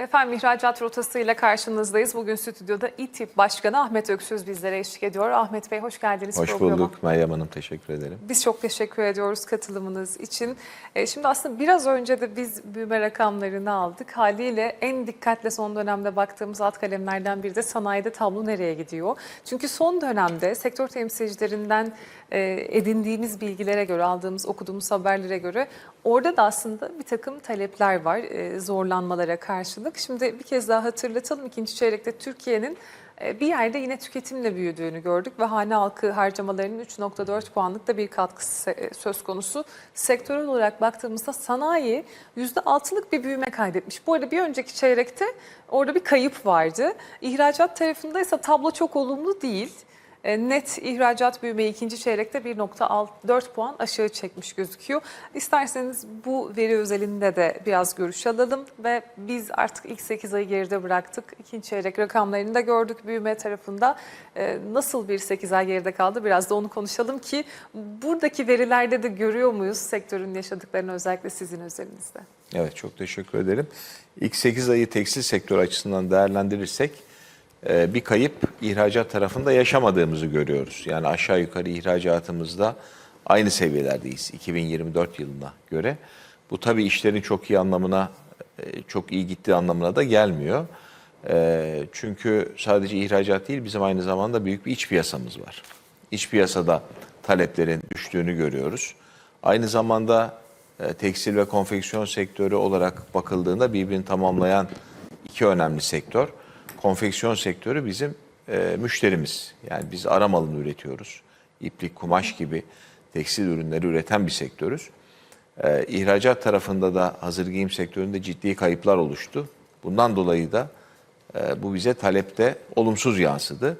Efendim ihracat rotasıyla karşınızdayız. Bugün stüdyoda İTİP Başkanı Ahmet Öksüz bizlere eşlik ediyor. Ahmet Bey hoş geldiniz Hoş programa. bulduk Meryem Hanım teşekkür ederim. Biz çok teşekkür ediyoruz katılımınız için. E, Şimdi aslında biraz önce de biz büyüme rakamlarını aldık. Haliyle en dikkatle son dönemde baktığımız alt kalemlerden biri de sanayide tablo nereye gidiyor? Çünkü son dönemde sektör temsilcilerinden e, edindiğimiz bilgilere göre, aldığımız, okuduğumuz haberlere göre orada da aslında bir takım talepler var e, zorlanmalara karşılık. Şimdi bir kez daha hatırlatalım ikinci çeyrekte Türkiye'nin e, bir yerde yine tüketimle büyüdüğünü gördük ve hane halkı harcamalarının 3.4 puanlık da bir katkısı se- söz konusu. Sektörel olarak baktığımızda sanayi %6'lık bir büyüme kaydetmiş. Bu arada bir önceki çeyrekte orada bir kayıp vardı. İhracat tarafında ise tablo çok olumlu değil. E, Net ihracat büyümeyi ikinci çeyrekte 1.4 puan aşağı çekmiş gözüküyor. İsterseniz bu veri özelinde de biraz görüş alalım ve biz artık ilk 8 ayı geride bıraktık. İkinci çeyrek rakamlarını da gördük büyüme tarafında. E, Nasıl bir 8 ay geride kaldı biraz da onu konuşalım ki buradaki verilerde de görüyor muyuz sektörün yaşadıklarını özellikle sizin özelinizde? Evet çok teşekkür ederim. İlk 8 ayı tekstil sektörü açısından değerlendirirsek bir kayıp ihracat tarafında yaşamadığımızı görüyoruz. Yani aşağı yukarı ihracatımızda aynı seviyelerdeyiz 2024 yılına göre. Bu tabii işlerin çok iyi anlamına, e, çok iyi gittiği anlamına da gelmiyor. E, Çünkü sadece ihracat değil bizim aynı zamanda büyük bir iç piyasamız var. İç piyasada taleplerin düştüğünü görüyoruz. Aynı zamanda e, tekstil ve konfeksiyon sektörü olarak bakıldığında birbirini tamamlayan iki önemli sektör. Konfeksiyon sektörü bizim e, müşterimiz. Yani biz ara malını üretiyoruz. İplik, kumaş gibi tekstil ürünleri üreten bir sektörüz. E, ihracat tarafında da hazır giyim sektöründe ciddi kayıplar oluştu. Bundan dolayı da e, bu bize talepte olumsuz yansıdı.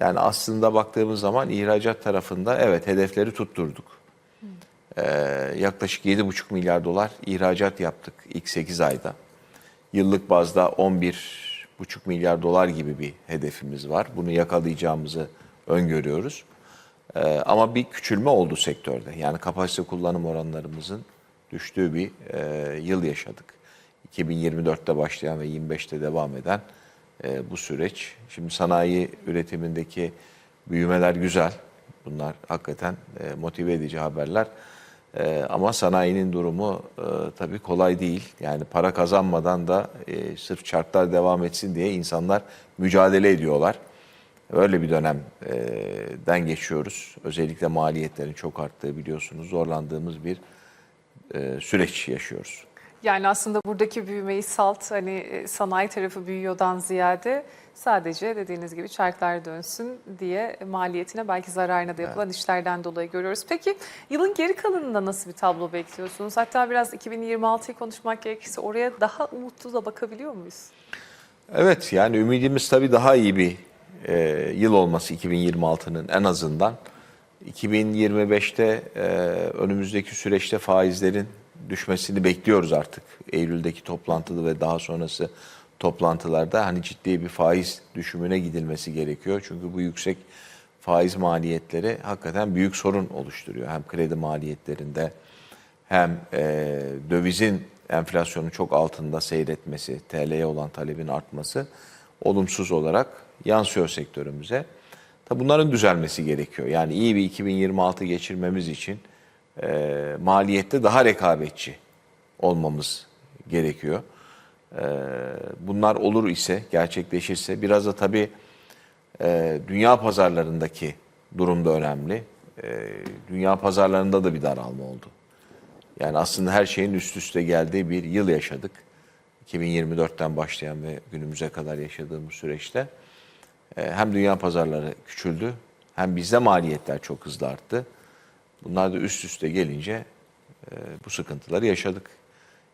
Yani aslında baktığımız zaman ihracat tarafında evet hedefleri tutturduk. Ee, yaklaşık 7,5 milyar dolar ihracat yaptık ilk 8 ayda. Yıllık bazda 11,5 milyar dolar gibi bir hedefimiz var. Bunu yakalayacağımızı öngörüyoruz. Ee, ama bir küçülme oldu sektörde. Yani kapasite kullanım oranlarımızın düştüğü bir e, yıl yaşadık. 2024'te başlayan ve 25'te devam eden e, bu süreç. Şimdi sanayi üretimindeki büyümeler güzel. Bunlar hakikaten e, motive edici haberler. E, ama sanayinin durumu e, tabii kolay değil. Yani para kazanmadan da e, sırf çarklar devam etsin diye insanlar mücadele ediyorlar. Öyle bir dönemden geçiyoruz. Özellikle maliyetlerin çok arttığı biliyorsunuz zorlandığımız bir e, süreç yaşıyoruz. Yani aslında buradaki büyümeyi salt hani e, sanayi tarafı büyüyordan ziyade sadece dediğiniz gibi çarklar dönsün diye maliyetine belki zararına da yapılan işlerden dolayı görüyoruz. Peki yılın geri kalanında nasıl bir tablo bekliyorsunuz? Hatta biraz 2026'yı konuşmak gerekirse oraya daha umutlu da bakabiliyor muyuz? Evet yani ümidimiz tabii daha iyi bir e, yıl olması 2026'nın en azından. 2025'te e, önümüzdeki süreçte faizlerin düşmesini bekliyoruz artık. Eylül'deki toplantıda ve daha sonrası toplantılarda hani ciddi bir faiz düşümüne gidilmesi gerekiyor. Çünkü bu yüksek faiz maliyetleri hakikaten büyük sorun oluşturuyor. Hem kredi maliyetlerinde hem e, dövizin enflasyonun çok altında seyretmesi, TL'ye olan talebin artması olumsuz olarak yansıyor sektörümüze. Tabi bunların düzelmesi gerekiyor. Yani iyi bir 2026 geçirmemiz için e, maliyette daha rekabetçi olmamız gerekiyor. E, bunlar olur ise, gerçekleşirse biraz da tabii e, dünya pazarlarındaki durum da önemli. E, dünya pazarlarında da bir daralma oldu. Yani aslında her şeyin üst üste geldiği bir yıl yaşadık. 2024'ten başlayan ve günümüze kadar yaşadığımız süreçte e, hem dünya pazarları küçüldü hem bizde maliyetler çok hızlı arttı. Bunlar da üst üste gelince e, bu sıkıntıları yaşadık.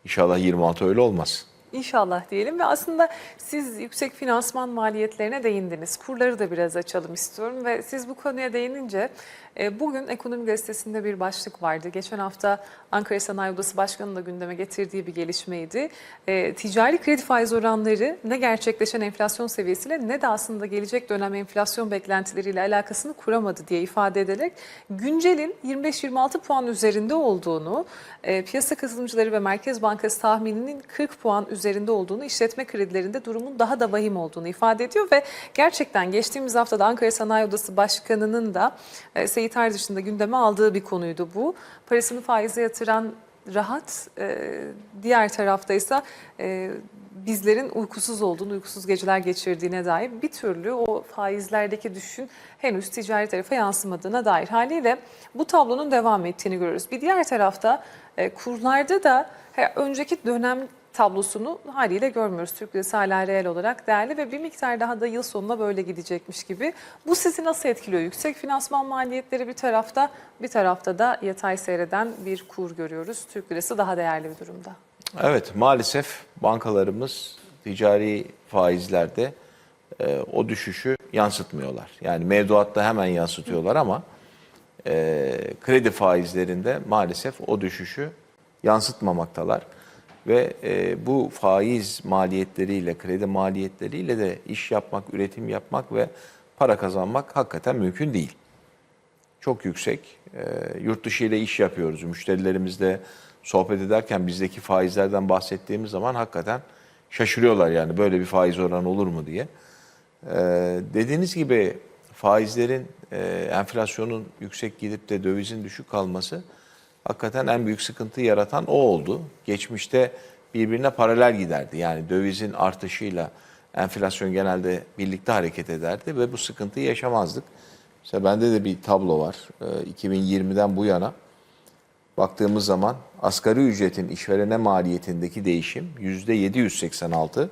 İnşallah 26 öyle olmaz. İnşallah diyelim ve aslında siz yüksek finansman maliyetlerine değindiniz. Kurları da biraz açalım istiyorum ve siz bu konuya değinince e, bugün Ekonomi Gazetesi'nde bir başlık vardı. Geçen hafta Ankara Sanayi Odası Başkanı'nın da gündeme getirdiği bir gelişmeydi. E, ticari kredi faiz oranları ne gerçekleşen enflasyon seviyesiyle ne de aslında gelecek dönem enflasyon beklentileriyle alakasını kuramadı diye ifade ederek güncelin 25-26 puan üzerinde olduğunu, e, piyasa katılımcıları ve Merkez Bankası tahmininin 40 puan üzerinde üzerinde olduğunu, işletme kredilerinde durumun daha da vahim olduğunu ifade ediyor ve gerçekten geçtiğimiz haftada Ankara Sanayi Odası Başkanı'nın da e, Seyit dışında gündeme aldığı bir konuydu bu. Parasını faize yatıran rahat, e, diğer tarafta ise e, bizlerin uykusuz olduğunu, uykusuz geceler geçirdiğine dair bir türlü o faizlerdeki düşün henüz ticari tarafa yansımadığına dair haliyle bu tablonun devam ettiğini görüyoruz. Bir diğer tarafta e, kurlarda da he, önceki dönem tablosunu haliyle görmüyoruz. Türk lirası hala reel olarak değerli ve bir miktar daha da yıl sonuna böyle gidecekmiş gibi. Bu sizi nasıl etkiliyor? Yüksek finansman maliyetleri bir tarafta, bir tarafta da yatay seyreden bir kur görüyoruz. Türk lirası daha değerli bir durumda. Evet maalesef bankalarımız ticari faizlerde e, o düşüşü yansıtmıyorlar. Yani mevduatta hemen yansıtıyorlar ama e, kredi faizlerinde maalesef o düşüşü yansıtmamaktalar. Ve e, bu faiz maliyetleriyle, kredi maliyetleriyle de iş yapmak, üretim yapmak ve para kazanmak hakikaten mümkün değil. Çok yüksek. E, yurt dışı ile iş yapıyoruz. Müşterilerimizle sohbet ederken bizdeki faizlerden bahsettiğimiz zaman hakikaten şaşırıyorlar yani böyle bir faiz oranı olur mu diye. E, dediğiniz gibi faizlerin, e, enflasyonun yüksek gidip de dövizin düşük kalması hakikaten en büyük sıkıntıyı yaratan o oldu. Geçmişte birbirine paralel giderdi. Yani dövizin artışıyla enflasyon genelde birlikte hareket ederdi ve bu sıkıntıyı yaşamazdık. Mesela bende de bir tablo var. Ee, 2020'den bu yana baktığımız zaman asgari ücretin işverene maliyetindeki değişim %786.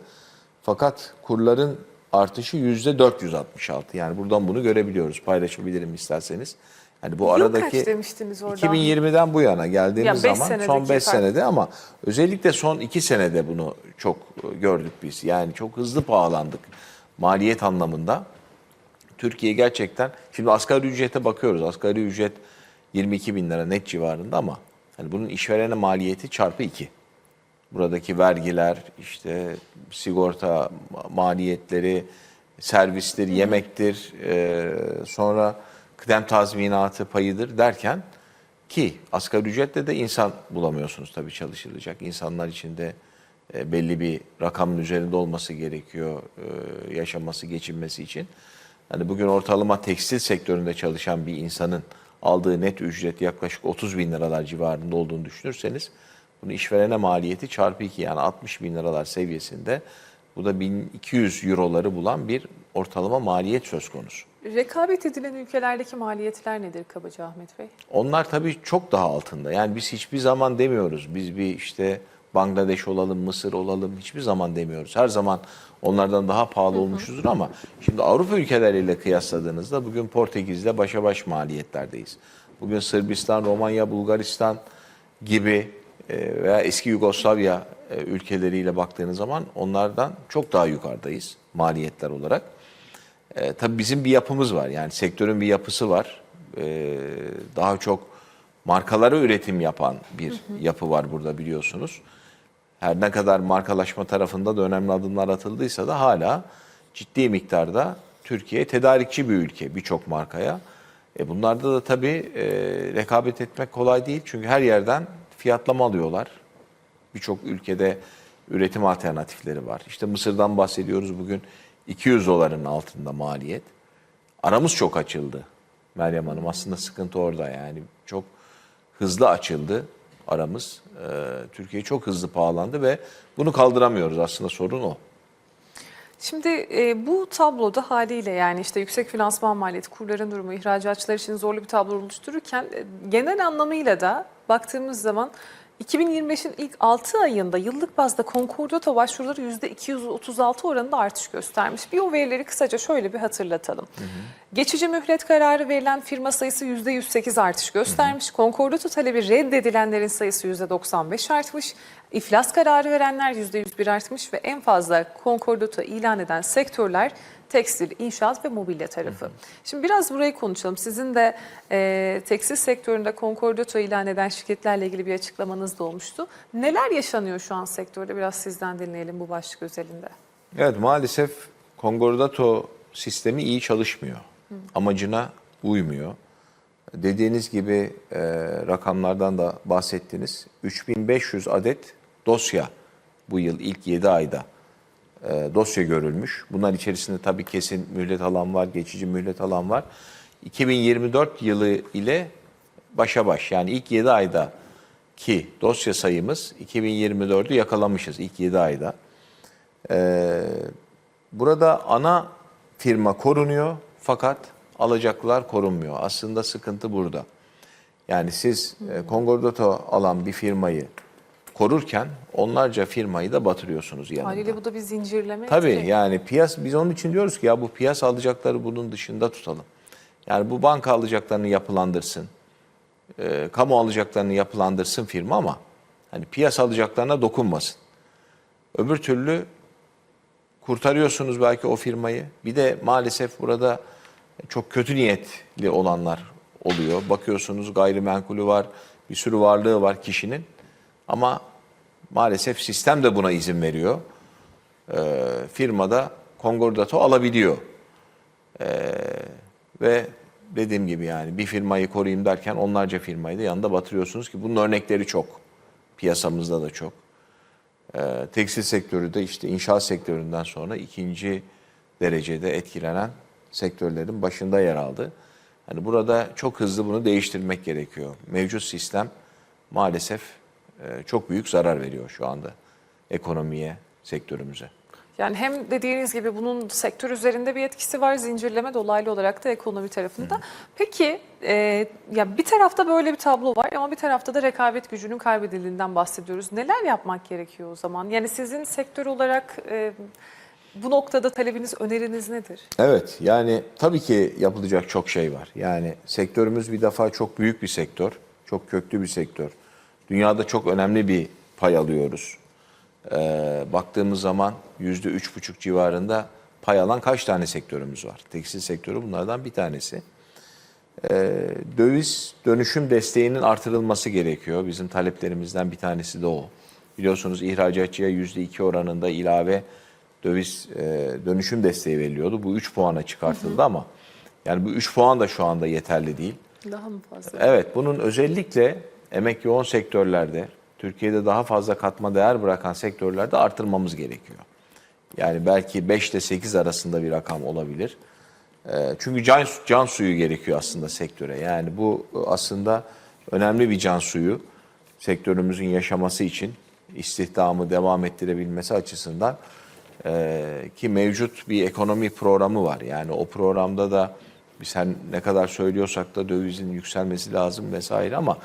Fakat kurların artışı %466. Yani buradan bunu görebiliyoruz. Paylaşabilirim isterseniz. Yani bu Yıl aradaki kaç demiştiniz orada? 2020'den bu yana geldiğimiz Ya beş zaman senedeki son 5 fark. senede ama özellikle son 2 senede bunu çok e, gördük biz. Yani çok hızlı pahalandık maliyet anlamında. Türkiye gerçekten, şimdi asgari ücrete bakıyoruz. Asgari ücret 22 bin lira net civarında ama hani bunun işverene maliyeti çarpı 2. Buradaki vergiler, işte sigorta maliyetleri, servistir, yemektir, e, sonra kıdem tazminatı payıdır derken ki asgari ücretle de insan bulamıyorsunuz tabii çalışılacak. İnsanlar için de e, belli bir rakamın üzerinde olması gerekiyor e, yaşaması, geçinmesi için. Hani bugün ortalama tekstil sektöründe çalışan bir insanın aldığı net ücret yaklaşık 30 bin liralar civarında olduğunu düşünürseniz bunu işverene maliyeti çarpı 2 yani 60 bin liralar seviyesinde bu da 1200 euroları bulan bir ortalama maliyet söz konusu. Rekabet edilen ülkelerdeki maliyetler nedir kabaca Ahmet Bey? Onlar tabii çok daha altında. Yani biz hiçbir zaman demiyoruz. Biz bir işte Bangladeş olalım, Mısır olalım hiçbir zaman demiyoruz. Her zaman onlardan daha pahalı olmuşuzdur ama şimdi Avrupa ülkeleriyle kıyasladığınızda bugün Portekiz'le başa baş maliyetlerdeyiz. Bugün Sırbistan, Romanya, Bulgaristan gibi e, veya eski Yugoslavya e, ülkeleriyle baktığınız zaman onlardan çok daha yukarıdayız maliyetler olarak. E, tabii bizim bir yapımız var. Yani sektörün bir yapısı var. E, daha çok markalara üretim yapan bir yapı var burada biliyorsunuz. Her ne kadar markalaşma tarafında da önemli adımlar atıldıysa da hala ciddi miktarda Türkiye tedarikçi bir ülke birçok markaya. E bunlarda da tabii e, rekabet etmek kolay değil. Çünkü her yerden fiyatlama alıyorlar. Birçok ülkede üretim alternatifleri var. İşte Mısır'dan bahsediyoruz bugün 200 doların altında maliyet. Aramız çok açıldı Meryem Hanım. Aslında sıkıntı orada yani. Çok hızlı açıldı aramız. Ee, Türkiye çok hızlı pahalandı ve bunu kaldıramıyoruz. Aslında sorun o. Şimdi e, bu tabloda haliyle yani işte yüksek finansman maliyeti, kurların durumu, ihracatçılar için zorlu bir tablo oluştururken e, genel anlamıyla da baktığımız zaman 2025'in ilk 6 ayında yıllık bazda konkordato başvuruları %236 oranında artış göstermiş. Bir o verileri kısaca şöyle bir hatırlatalım. Geçici mühlet kararı verilen firma sayısı %108 artış göstermiş. Konkordato talebi reddedilenlerin sayısı %95 artmış. İflas kararı verenler %101 artmış ve en fazla konkordato ilan eden sektörler tekstil, inşaat ve mobilya tarafı. Şimdi biraz burayı konuşalım. Sizin de e, tekstil sektöründe konkordato ilan eden şirketlerle ilgili bir açıklamanız da olmuştu. Neler yaşanıyor şu an sektörde? Biraz sizden dinleyelim bu başlık özelinde. Evet maalesef konkordato sistemi iyi çalışmıyor. Amacına uymuyor. Dediğiniz gibi e, rakamlardan da bahsettiniz. 3500 adet dosya bu yıl ilk 7 ayda dosya görülmüş. Bunlar içerisinde tabii kesin mühlet alan var, geçici mühlet alan var. 2024 yılı ile başa baş yani ilk 7 ayda ki dosya sayımız 2024'ü yakalamışız ilk 7 ayda. Ee, burada ana firma korunuyor fakat alacaklılar korunmuyor. Aslında sıkıntı burada. Yani siz e, Kongordato alan bir firmayı korurken onlarca firmayı da batırıyorsunuz yanında. Haliyle bu da bir zincirleme Tabii etki. yani piyas biz onun için diyoruz ki ya bu piyasa alacakları bunun dışında tutalım. Yani bu banka alacaklarını yapılandırsın. E, kamu alacaklarını yapılandırsın firma ama hani piyasa alacaklarına dokunmasın. Öbür türlü kurtarıyorsunuz belki o firmayı. Bir de maalesef burada çok kötü niyetli olanlar oluyor. Bakıyorsunuz gayrimenkulü var, bir sürü varlığı var kişinin. Ama maalesef sistem de buna izin veriyor. Ee, firmada konkordato alabiliyor. Ee, ve dediğim gibi yani bir firmayı koruyayım derken onlarca firmayı da yanında batırıyorsunuz ki bunun örnekleri çok. Piyasamızda da çok. Ee, tekstil sektörü de işte inşaat sektöründen sonra ikinci derecede etkilenen sektörlerin başında yer aldı. Hani burada çok hızlı bunu değiştirmek gerekiyor. Mevcut sistem maalesef e, çok büyük zarar veriyor şu anda ekonomiye, sektörümüze. Yani hem dediğiniz gibi bunun sektör üzerinde bir etkisi var, zincirleme dolaylı olarak da ekonomi tarafında. Peki e, ya bir tarafta böyle bir tablo var ama bir tarafta da rekabet gücünün kaybedildiğinden bahsediyoruz. Neler yapmak gerekiyor o zaman? Yani sizin sektör olarak e, bu noktada talebiniz, öneriniz nedir? Evet yani tabii ki yapılacak çok şey var. Yani sektörümüz bir defa çok büyük bir sektör. Çok köklü bir sektör. Dünyada çok önemli bir pay alıyoruz. Ee, baktığımız zaman yüzde üç buçuk civarında pay alan kaç tane sektörümüz var? Tekstil sektörü bunlardan bir tanesi. Ee, döviz dönüşüm desteğinin artırılması gerekiyor. Bizim taleplerimizden bir tanesi de o. Biliyorsunuz ihracatçıya yüzde iki oranında ilave döviz e, dönüşüm desteği veriliyordu. Bu 3 puana çıkartıldı ama yani bu 3 puan da şu anda yeterli değil. Daha mı fazla? Evet bunun özellikle emek yoğun sektörlerde Türkiye'de daha fazla katma değer bırakan sektörlerde artırmamız gerekiyor. Yani belki 5 ile 8 arasında bir rakam olabilir. Ee, Çünkü can, can suyu gerekiyor aslında sektöre. Yani bu aslında önemli bir can suyu sektörümüzün yaşaması için istihdamı devam ettirebilmesi açısından Ee, ki mevcut bir ekonomi programı var. Yani o programda da biz her ne kadar söylüyorsak da dövizin yükselmesi lazım vesaire ama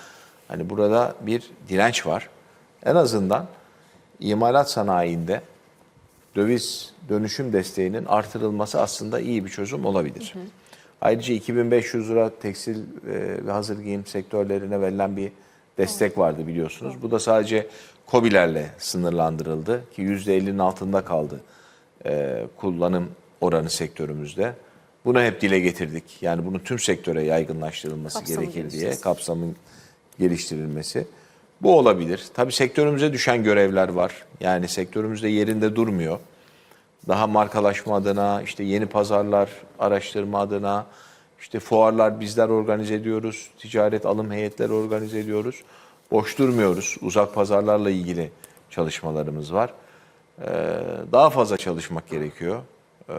hani burada bir direnç var. En azından imalat sanayinde döviz dönüşüm desteğinin artırılması aslında iyi bir çözüm olabilir. Ayrıca 2500 lira tekstil e, ve hazır giyim sektörlerine verilen bir destek vardı biliyorsunuz. Bu da sadece KOBİ'lerle sınırlandırıldı ki %50'nin altında kaldı e, kullanım oranı sektörümüzde. Bunu hep dile getirdik. Yani bunun tüm sektöre yaygınlaştırılması Kapsamı gerekir diye kapsamın geliştirilmesi. Bu olabilir. Tabii sektörümüze düşen görevler var. Yani sektörümüzde yerinde durmuyor. Daha markalaşma adına, işte yeni pazarlar araştırma adına, işte fuarlar bizler organize ediyoruz. Ticaret alım heyetleri organize ediyoruz. Boş durmuyoruz. Uzak pazarlarla ilgili çalışmalarımız var. Ee, Daha fazla çalışmak gerekiyor. Ee,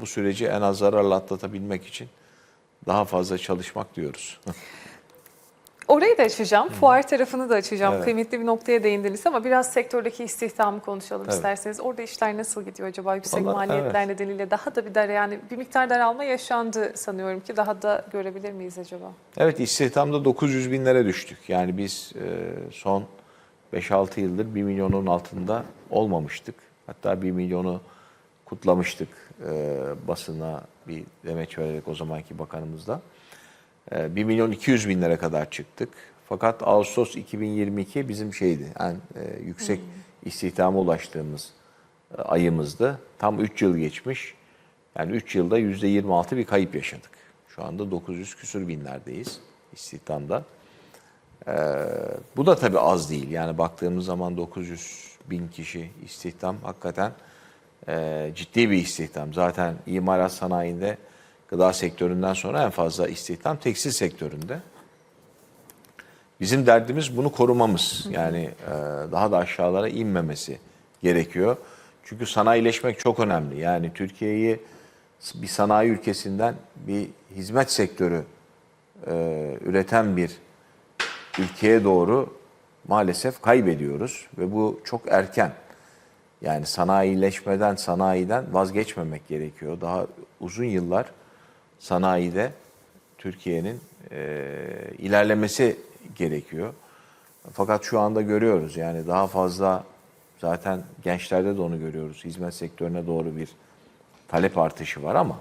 Bu süreci en az zararla atlatabilmek için daha fazla çalışmak diyoruz. Orayı da açacağım, fuar tarafını da açacağım. Evet. Kıymetli bir noktaya değindiniz ama biraz sektördeki istihdamı konuşalım Evet. isterseniz. Orada işler nasıl gidiyor acaba? Yüksek Vallahi maliyetler nedeniyle daha da bir dar yani bir miktar daralma yaşandı sanıyorum ki daha da görebilir miyiz acaba? Evet istihdamda 900 binlere düştük. Yani biz e, son 5-6 yıldır 1 milyonun altında olmamıştık. Hatta 1 milyonu kutlamıştık e, basına bir demeç vererek o zamanki bakanımızla. E, 1 milyon 200 binlere kadar çıktık. Fakat Ağustos 2022 bizim şeydi, en e, yüksek istihdama ulaştığımız e, ayımızdı. Tam 3 yıl geçmiş. Yani 3 yılda %26 bir kayıp yaşadık. Şu anda 900 küsür binlerdeyiz istihdamda. Ee, bu da tabii az değil. Yani baktığımız zaman 900 bin kişi istihdam hakikaten e, ciddi bir istihdam. Zaten imalat sanayinde gıda sektöründen sonra en fazla istihdam tekstil sektöründe. Bizim derdimiz bunu korumamız. Yani e, daha da aşağılara inmemesi gerekiyor. Çünkü sanayileşmek çok önemli. Yani Türkiye'yi bir sanayi ülkesinden bir hizmet sektörü e, üreten bir ülkeye doğru maalesef kaybediyoruz ve bu çok erken. Yani sanayileşmeden, sanayiden vazgeçmemek gerekiyor. Daha uzun yıllar sanayide Türkiye'nin e, ilerlemesi gerekiyor. Fakat şu anda görüyoruz yani daha fazla zaten gençlerde de onu görüyoruz. Hizmet sektörüne doğru bir talep artışı var ama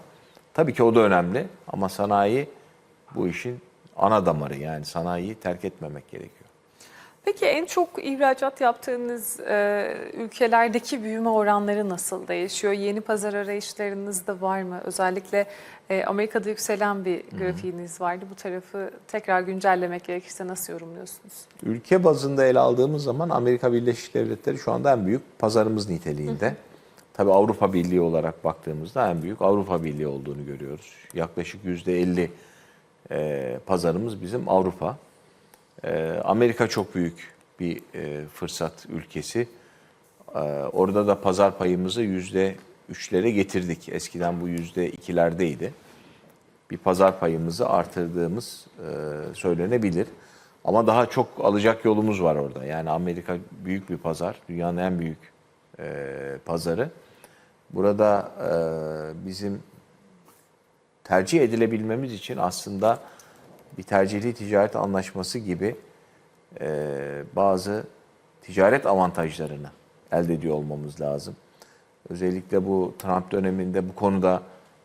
tabii ki o da önemli ama sanayi bu işin ana damarı yani sanayiyi terk etmemek gerekiyor. Peki en çok ihracat yaptığınız e, ülkelerdeki büyüme oranları nasıl değişiyor? Yeni pazar arayışlarınız da var mı? Özellikle e, Amerika'da yükselen bir grafiğiniz vardı. Bu tarafı tekrar güncellemek gerekirse nasıl yorumluyorsunuz? Ülke bazında ele aldığımız zaman Amerika Birleşik Devletleri şu anda en büyük pazarımız niteliğinde. Tabii Avrupa Birliği olarak baktığımızda en büyük Avrupa Birliği olduğunu görüyoruz. Yaklaşık %50 e, pazarımız bizim Avrupa. E, Amerika çok büyük bir e, fırsat ülkesi. E, orada da pazar payımızı %3'lere getirdik. Eskiden bu %2'lerdeydi bir pazar payımızı artırdığımız e, söylenebilir. Ama daha çok alacak yolumuz var orada. Yani Amerika büyük bir pazar, dünyanın en büyük e, pazarı. Burada bizim tercih edilebilmemiz için aslında bir tercihli ticaret anlaşması gibi e, bazı ticaret avantajlarını elde ediyor olmamız lazım. Özellikle bu Trump döneminde bu konuda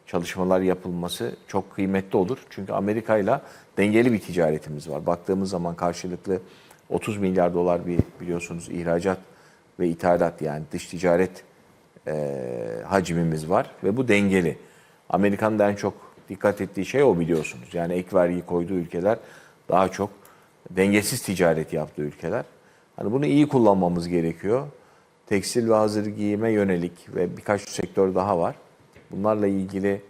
çalışmalar yapılması çok kıymetli olur. Çünkü Amerika ile dengeli bir ticaretimiz var. Baktığımız zaman karşılıklı 30 milyar dolar bir biliyorsunuz ihracat ve ithalat yani dış ticaret e, hacmimiz var ve bu dengeli. Amerika'nın en çok dikkat ettiği şey o biliyorsunuz. Yani ek vergi koyduğu ülkeler daha çok dengesiz ticaret yaptığı ülkeler. Hani bunu iyi kullanmamız gerekiyor. Tekstil ve hazır giyime yönelik ve birkaç sektör daha var. Bunlarla ilgili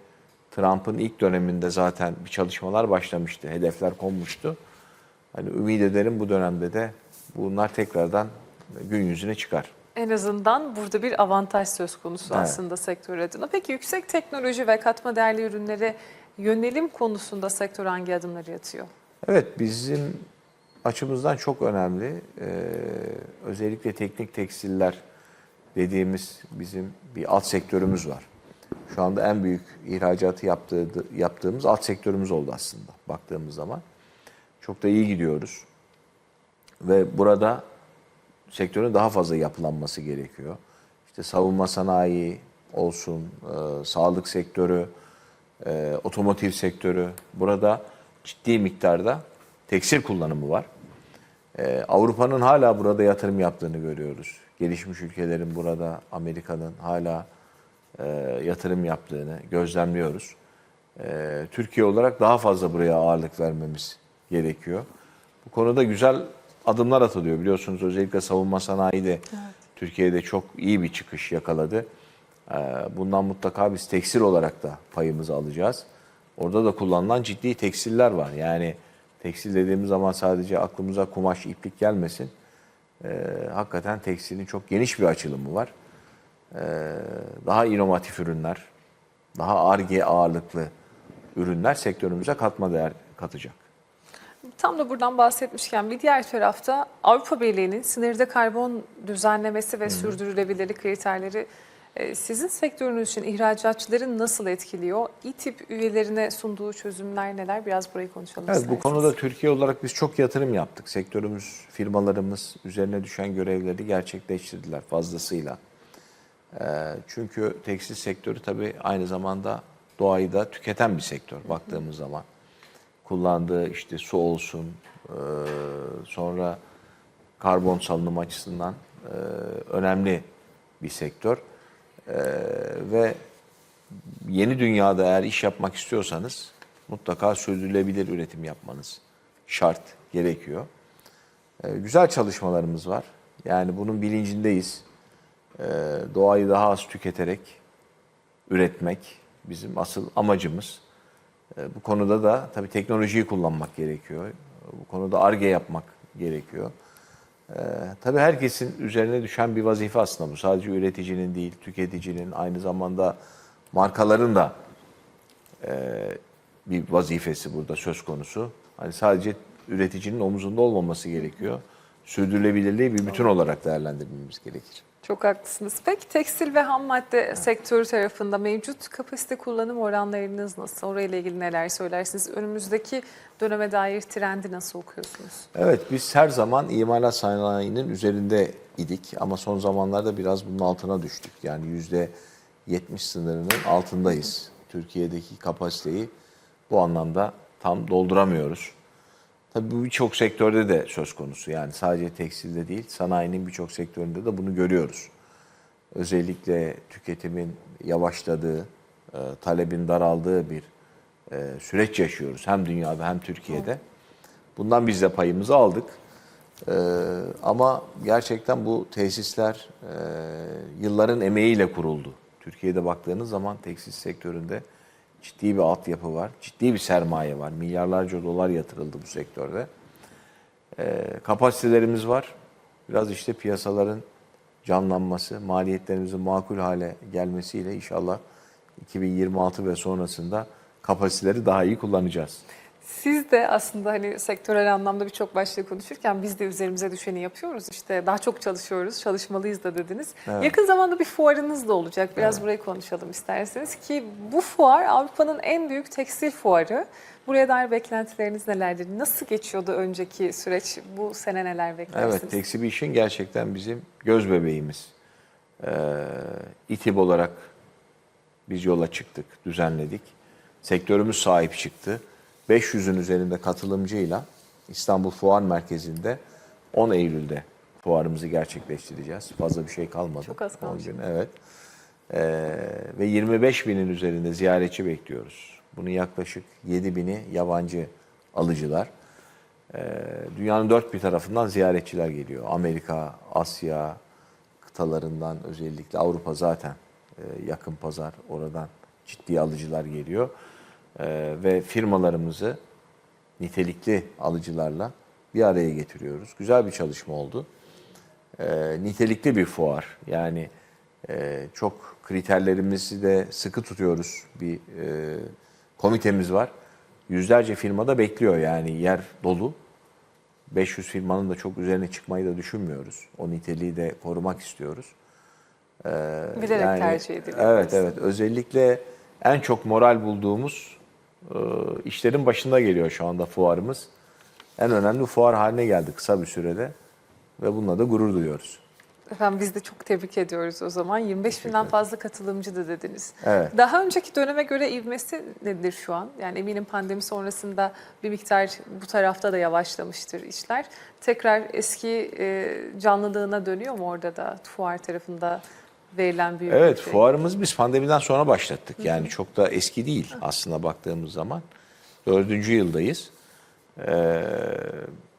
Trump'ın ilk döneminde zaten bir çalışmalar başlamıştı. Hedefler konmuştu. Hani ümit ederim bu dönemde de bunlar tekrardan gün yüzüne çıkar. En azından burada bir avantaj söz konusu Evet. aslında sektör adına. Peki yüksek teknoloji ve katma değerli ürünlere yönelim konusunda sektör hangi adımları atıyor? Evet bizim açımızdan çok önemli. Ee, özellikle teknik tekstiller dediğimiz bizim bir alt sektörümüz var. Şu anda en büyük ihracatı yaptığı, yaptığımız alt sektörümüz oldu aslında baktığımız zaman. Çok da iyi gidiyoruz. Ve burada sektörün daha fazla yapılanması gerekiyor. İşte savunma sanayi olsun, e, sağlık sektörü, e, otomotiv sektörü. Burada ciddi miktarda tekstil kullanımı var. E, Avrupa'nın hala burada yatırım yaptığını görüyoruz. Gelişmiş ülkelerin burada, Amerika'nın hala e, yatırım yaptığını gözlemliyoruz. E, Türkiye olarak daha fazla buraya ağırlık vermemiz gerekiyor. Bu konuda güzel adımlar atılıyor biliyorsunuz. Özellikle savunma sanayi de Türkiye'de çok iyi bir çıkış yakaladı. E, bundan mutlaka biz tekstil olarak da payımızı alacağız. Orada da kullanılan ciddi tekstiller var. Yani tekstil dediğimiz zaman sadece aklımıza kumaş, iplik gelmesin. E, hakikaten tekstilin çok geniş bir açılımı var. E, daha inovatif ürünler, daha ARGE ağırlıklı ürünler sektörümüze katma değer katacak. Tam da buradan bahsetmişken bir diğer tarafta Avrupa Birliği'nin sınırda karbon düzenlemesi ve sürdürülebilirlik kriterleri e, sizin sektörünüz için ihracatçıları nasıl etkiliyor? İTİP üyelerine sunduğu çözümler neler? Biraz burayı konuşalım Evet bu konuda Türkiye olarak biz çok yatırım yaptık. Sektörümüz, firmalarımız üzerine düşen görevleri gerçekleştirdiler fazlasıyla. Ee, çünkü tekstil sektörü tabii aynı zamanda doğayı da tüketen bir sektör baktığımız zaman. Kullandığı işte su olsun, e, sonra karbon salınımı açısından e, önemli bir sektör. E, ve yeni dünyada eğer iş yapmak istiyorsanız mutlaka sürdürülebilir üretim yapmanız şart, gerekiyor. Güzel çalışmalarımız var. Yani bunun bilincindeyiz. Doğayı daha az tüketerek üretmek bizim asıl amacımız. Ee, bu konuda da tabii teknolojiyi kullanmak gerekiyor. Bu konuda ARGE yapmak gerekiyor. Ee, tabii herkesin üzerine düşen bir vazife aslında bu. Sadece üreticinin değil, tüketicinin, aynı zamanda markaların da e, bir vazifesi burada söz konusu. Hani sadece üreticinin omuzunda olmaması gerekiyor. Sürdürülebilirliği bir bütün olarak değerlendirmemiz gerekir. Çok haklısınız. Peki tekstil ve ham madde sektörü tarafında mevcut kapasite kullanım oranlarınız nasıl? Orayla ilgili neler söylersiniz? Önümüzdeki döneme dair trendi nasıl okuyorsunuz? Evet biz her zaman imalat sanayinin üzerinde idik ama son zamanlarda biraz bunun altına düştük. Yani yüzde 70 sınırının altındayız. Türkiye'deki kapasiteyi bu anlamda tam dolduramıyoruz. Tabii bu birçok sektörde de söz konusu. Yani sadece tekstilde değil, sanayinin birçok sektöründe de bunu görüyoruz. Özellikle tüketimin yavaşladığı, e, talebin daraldığı bir e, süreç yaşıyoruz. Hem dünyada hem Türkiye'de. Bundan biz de payımızı aldık. Ee, ama gerçekten bu tesisler e, yılların emeğiyle kuruldu. Türkiye'de baktığınız zaman tekstil sektöründe ciddi bir altyapı var, ciddi bir sermaye var. Milyarlarca dolar yatırıldı bu sektörde. Ee, kapasitelerimiz var. Biraz işte piyasaların canlanması, maliyetlerimizin makul hale gelmesiyle inşallah 2026 ve sonrasında kapasiteleri daha iyi kullanacağız. Siz de aslında hani sektörel anlamda birçok başlığı konuşurken biz de üzerimize düşeni yapıyoruz. İşte daha çok çalışıyoruz, çalışmalıyız da dediniz. Evet. Yakın zamanda bir fuarınız da olacak. Biraz burayı konuşalım isterseniz ki bu fuar Avrupa'nın en büyük tekstil fuarı. Buraya dair beklentileriniz nelerdir? Nasıl geçiyordu önceki süreç? Bu sene neler beklersiniz? Evet, Exhibition gerçekten bizim göz bebeğimiz. Ee, İTİB olarak biz yola çıktık, düzenledik. Sektörümüz sahip çıktı. 500'ün üzerinde katılımcıyla İstanbul Fuar Merkezi'nde 10 Eylül'de fuarımızı gerçekleştireceğiz. Fazla bir şey kalmadı. Çok az 10 kalmış. gün, evet. Ee, ve 25 binin üzerinde ziyaretçi bekliyoruz. Bunun yaklaşık 7 bini yabancı alıcılar. Ee, dünyanın dört bir tarafından ziyaretçiler geliyor. Amerika, Asya kıtalarından özellikle Avrupa zaten e, yakın pazar. Oradan ciddi alıcılar geliyor. Ee, ve firmalarımızı nitelikli alıcılarla bir araya getiriyoruz. Güzel bir çalışma oldu. Ee, nitelikli bir fuar. Yani e, çok kriterlerimizi de sıkı tutuyoruz. Bir e, komitemiz var. Yüzlerce firmada bekliyor yani yer dolu. 500 firmanın da çok üzerine çıkmayı da düşünmüyoruz. O niteliği de korumak istiyoruz. Bilerek tercih ediliyor. Evet evet. Özellikle en çok moral bulduğumuz işlerin başında geliyor şu anda fuarımız. En önemli fuar haline geldi kısa bir sürede ve bununla da gurur duyuyoruz. Efendim biz de çok tebrik ediyoruz o zaman. 25 binden fazla katılımcı da dediniz. Evet. Daha önceki döneme göre ivmesi nedir şu an? Yani eminim pandemi sonrasında bir miktar bu tarafta da yavaşlamıştır işler. Tekrar eski e, canlılığına dönüyor mu orada da fuar tarafında verilen büyük Evet, şey? fuarımız biz pandemiden sonra başlattık. Yani çok da eski değil aslında baktığımız zaman. Dördüncü yıldayız. Ee,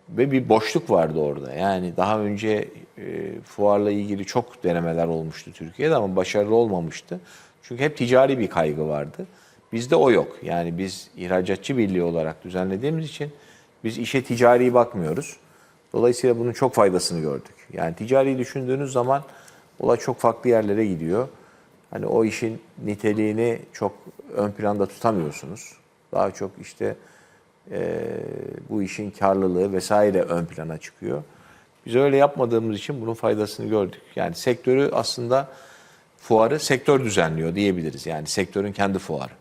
ve bir boşluk vardı orada. Yani daha önce e, fuarla ilgili çok denemeler olmuştu Türkiye'de ama başarılı olmamıştı. Çünkü hep ticari bir kaygı vardı. Bizde o yok. Yani biz ihracatçı birliği olarak düzenlediğimiz için biz işe ticari bakmıyoruz. Dolayısıyla bunun çok faydasını gördük. Yani ticari düşündüğünüz zaman olay çok farklı yerlere gidiyor. Hani o işin niteliğini çok ön planda tutamıyorsunuz. Daha çok işte e, bu işin karlılığı vesaire ön plana çıkıyor. Biz öyle yapmadığımız için bunun faydasını gördük. Yani sektörü aslında fuarı sektör düzenliyor diyebiliriz. Yani sektörün kendi fuarı.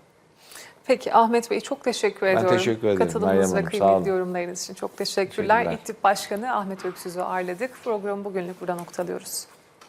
Peki Ahmet Bey çok teşekkür Ben ediyorum. teşekkür ederim Katılımınız ve kıymetli yorumlarınız için çok teşekkürler. Teşekkürler. İTİB Başkanı Ahmet Öksüz'ü ağırladık. Programı bugünlük burada noktalıyoruz.